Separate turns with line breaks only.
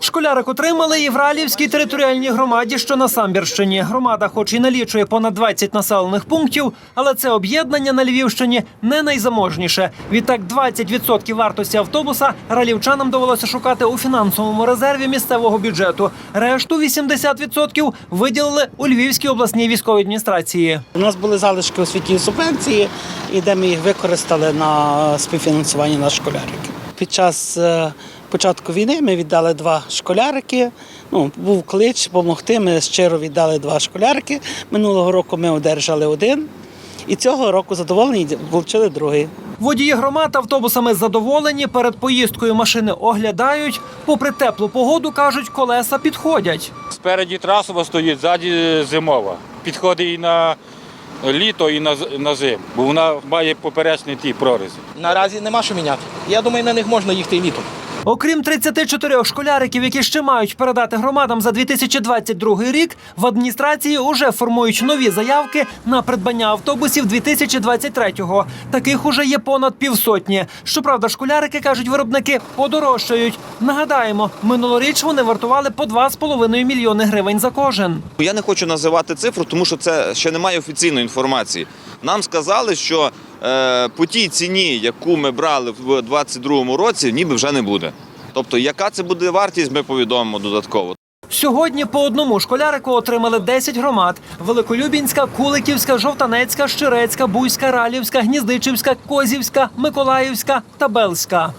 Школярик отримали і в Ралівській територіальній громаді, що на Самбірщині. Громада, хоч і налічує понад 20 населених пунктів, але це об'єднання на Львівщині не найзаможніше. Відтак 20% вартості автобуса ралівчанам довелося шукати у фінансовому резерві місцевого бюджету. Решту 80% виділили у Львівській обласній військовій адміністрації.
У нас були залишки освітньої субвенції, і де ми їх використали на співфінансування на школярики. Під час е, початку війни ми віддали два школярики. Ну, був клич допомогти. Ми щиро віддали два школярики. Минулого року ми одержали один. І цього року задоволені отримали другий.
Водії громад автобусами задоволені. Перед поїздкою машини оглядають. Попри теплу погоду, кажуть, колеса підходять.
Спереді трасова стоїть, ззаді зимова. Підходить і на літо, і на, на зиму, бо вона має поперечні ті прорізи.
Наразі нема що міняти. Я думаю, на них можна їхати і літом.
Окрім 34 школяриків, які ще мають передати громадам за 2022 рік, в адміністрації уже формують нові заявки на придбання автобусів 2023-го. Таких уже є понад півсотні. Щоправда, школярики кажуть, виробники подорожчають. Нагадаємо, минулоріч вони вартували по 2,5 мільйони гривень за кожен.
Я не хочу називати цифру, тому що це ще немає офіційної інформації. Нам сказали, що по тій ціні, яку ми брали в 2022 році, ніби вже не буде. Тобто, яка це буде вартість, ми повідомимо додатково.
Сьогодні по одному школярику отримали 10 громад: Великолюбінська, Куликівська, Жовтанецька, Щирецька, Буйська, Ралівська, Гніздичівська, Козівська, Миколаївська та Белська.